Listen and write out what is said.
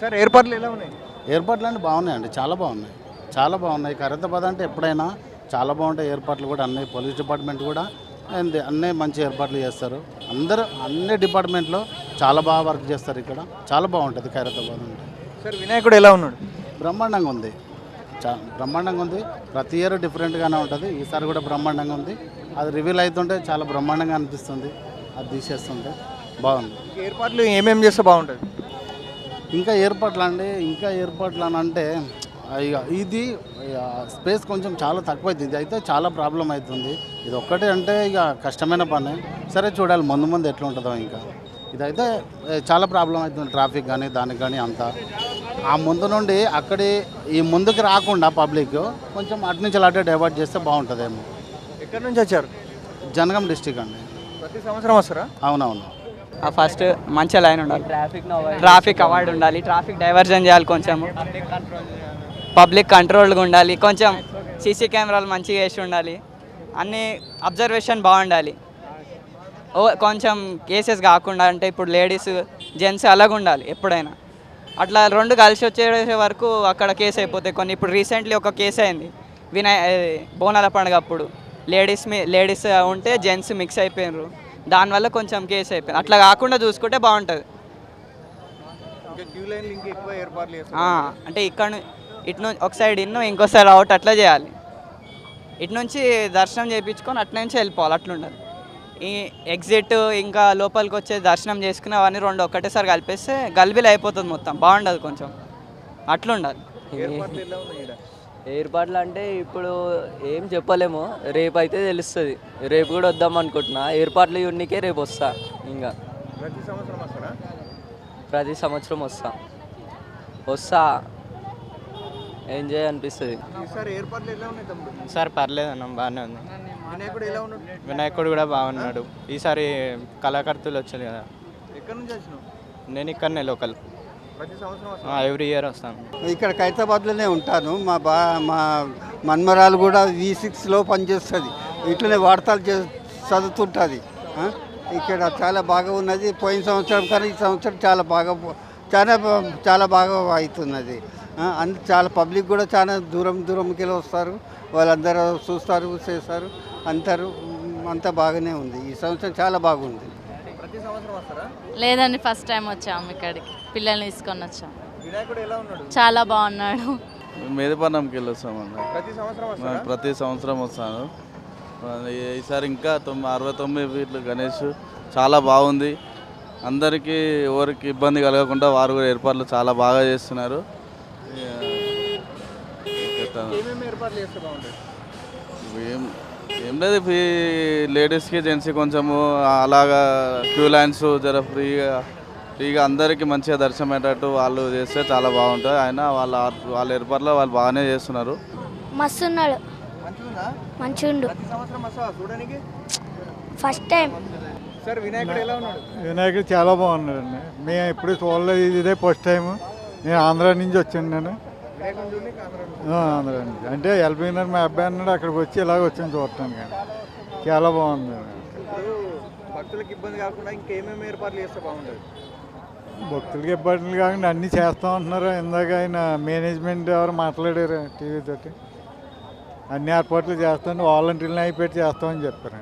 Sir ఏర్పాట్లు ఎలా ఉన్నాయి? ఏర్పాట్లు అంటే బాగున్నాయండి చాలా బాగున్నాయి. చాలా బాగున్నాయి. ఖైరతాబాద్ అంటే ఎప్పుడైనా చాలా బాగుంటాయి ఏర్పాట్లు కూడా. అన్ని పోలీస్ డిపార్ట్మెంట్ కూడా అండ్ అన్నీ మంచి ఏర్పాట్లు చేస్తారు. అందరూ అన్ని డిపార్ట్మెంట్లో చాలా బాగా వర్క్ చేస్తారు ఇక్కడ. చాలా బాగుంటుంది ఖైరతాబాద్ అంటే. సార్ వినాయకుడు ఎలా ఉన్నాడు? బ్రహ్మాండంగా ఉంది. చా బ్రహ్మాండంగా ఉంది. ప్రతి ఇయర్ డిఫరెంట్గానే ఉంటుంది. ఈసారి కూడా బ్రహ్మాండంగా ఉంది. అది రివీల్ అవుతుంటే చాలా బ్రహ్మాండంగా అనిపిస్తుంది. అది తీసేస్తుంటే బాగుంది. ఏర్పాట్లు ఏమేమి చేస్తే బాగుంటుంది? ఇంకా ఏర్పాట్లు అండి ఇంకా ఏర్పాట్లు అని అంటే ఇక ఇది ఇక స్పేస్ కొంచెం చాలా తక్కువ అవుతుంది ఇది అయితే చాలా ప్రాబ్లం అవుతుంది. ఇది ఒక్కటే అంటే ఇక కష్టమైన పని. సరే చూడాలి ముందు ముందు ఎట్లా ఉంటుందో ఇంకా. ఇదైతే చాలా ప్రాబ్లం అవుతుంది ట్రాఫిక్ కానీ దానికి కానీ అంతా. ఆ ముందు నుండి అక్కడి ఈ ముందుకు రాకుండా పబ్లిక్ కొంచెం అటు నుంచి అటే డైవర్ట్ చేస్తే బాగుంటుందేమో. ఎక్కడి నుంచి వచ్చారు? జనగం డిస్టిక్ అండి. ప్రతి సంవత్సరం వస్తారా? అవునవును. ఫస్ట్ మంచిగా లైన్ ఉండాలి. ట్రాఫిక్ అవాయిడ్ ఉండాలి. ట్రాఫిక్ డైవర్జన్ చేయాలి కొంచెం పబ్లిక్ కంట్రోల్గా ఉండాలి. కొంచెం సీసీ కెమెరాలు మంచిగా వేసి ఉండాలి. అన్ని అబ్జర్వేషన్ బాగుండాలి. ఓ కొంచెం కేసెస్ కాకుండా అంటే ఇప్పుడు లేడీస్ జెంట్స్ అలాగ ఉండాలి ఎప్పుడైనా. అట్లా రెండు కలిసి వచ్చే వరకు అక్కడ కేసు అయిపోతాయి. కొన్ని ఇప్పుడు రీసెంట్లీ ఒక కేసు అయింది. వినాయ బోనాల పండుగ అప్పుడు. లేడీస్ మీ లేడీస్ ఉంటే జెంట్స్ మిక్స్ అయిపోయినారు దానివల్ల కొంచెం కేసు అయిపోయింది. అట్లా కాకుండా చూసుకుంటే బాగుంటుంది. అంటే ఇక్కడ ఇటు నుంచి ఒక సైడ్ ఇన్ను ఇంకో సైడ్ అవుట్ అట్లా చేయాలి. ఇటు నుంచి దర్శనం చేయించుకొని అట్ల నుంచి వెళ్ళిపోవాలి అట్లుండాలి ఈ ఎగ్జిట్ ఇంకా లోపలికి వచ్చే దర్శనం చేసుకుని అవన్నీ రెండు ఒక్కటేసారి కలిపేస్తే గల్బీలు అయిపోతుంది మొత్తం. బాగుండదు కొంచెం. అట్లుండాలి ఏర్పాట్లు అంటే ఇప్పుడు ఏం చెప్పలేము. రేపు అయితే తెలుస్తుంది. రేపు కూడా వద్దాం అనుకుంటున్నా. ఏర్పాట్లు ఉన్నికే రేపు వస్తా ఇంకా. ప్రతి సంవత్సరం వస్తారా ప్రతి సంవత్సరం వస్తా. వస్తా. ఎంజాయ్ అనిపిస్తుంది. సార్ పర్లేదు అన్న బాగానే ఉంది. వినాయకుడు కూడా బాగున్నాడు. ఈసారి కళాకర్తలు వచ్చారు కదా. ఎక్కడి నుంచి వచ్చినావు? నేను ఇక్కడనే లోకల్. వస్తా ఎవ్రీ ఇయర్ వస్తాను. ఇక్కడ ఖైరతాబాద్లోనే ఉంటాను. మా బా మా మన్మరాలు కూడా వి సిక్స్లో పనిచేస్తుంది. ఇట్లనే వార్తలు చే చదువుతుంటుంది. ఆ? ఇక్కడ చాలా బాగా ఉన్నది. పోయిన సంవత్సరం కన్నా ఈ సంవత్సరం చాలా బాగా చాలా చాలా బాగా అవుతున్నది? అందు చాలా పబ్లిక్ కూడా చాలా దూరం దూరంకి వస్తారు. వాళ్ళందరూ చూస్తారు చేస్తారు. అంటారు అంతా బాగానే ఉంది. ఈ సంవత్సరం చాలా బాగుంది. లేదండి ఫస్ట్ టైం వచ్చాము ఇక్కడికి. పిల్లల్ని తీసుకొని వచ్చాం. వినాయకుడు ఎలా ఉన్నాడు? చాలా బాగున్నాడు. మేదపట్నంకి వెళ్ళి వస్తామండి ప్రతి సంవత్సరం వస్తాను. ఈసారి ఇంకా తొమ్మిది అరవై తొమ్మిది ఫీట్లు గణేష్. చాలా బాగుంది. అందరికీ ఎవరికి ఇబ్బంది కలగకుండా వారు కూడా ఏర్పాట్లు చాలా బాగా చేస్తున్నారు. ఏం ఏం లేదు ఈ లేడీస్కి జెంట్స్కి కొంచెము అలాగా క్యూ లైన్స్ జర ఫ్రీగా ఫ్రీగా అందరికీ మంచిగా దర్శనం అయ్యేటట్టు వాళ్ళు చేస్తే చాలా బాగుంటుంది. అయినా వాళ్ళ వాళ్ళ ఏర్పాట్లు వాళ్ళు బాగానే చేస్తున్నారు. మస్తున్నాడు. మంచిగుందా? మంచిగుండు ఫస్ట్ టైం. సార్ వినాయకుడు ఎలా ఉన్నాడు? వినాయకుడు చాలా బాగున్నాడండి. మేము ఎప్పుడు చూడలేదు ఇది ఇదే ఫస్ట్ టైం నేను ఆంధ్ర నుంచి వచ్చాను నేను. ఆంధ్ర నుంచి. అంటే ఎల్బీనర్ మా అబ్బాయి అన్నాడు అక్కడికి వచ్చి ఇలాగ వచ్చాను చూడటానికి. చాలా బాగుంది. భక్తులకు ఇబ్బంది కాకుండా ఇంకేమేమి ఏర్పాట్లు చేస్తే బాగుంటుంది? భక్తులకి ఇబ్బందులు కాకుండా అన్నీ చేస్తాం అంటున్నారు. ఇందాక ఆయన మేనేజ్మెంట్ ఎవరు మాట్లాడారు టీవీ తోటి. అన్ని ఏర్పాట్లు చేస్తాను వాలంటీర్లు అయి పెట్టి చేస్తామని చెప్పారు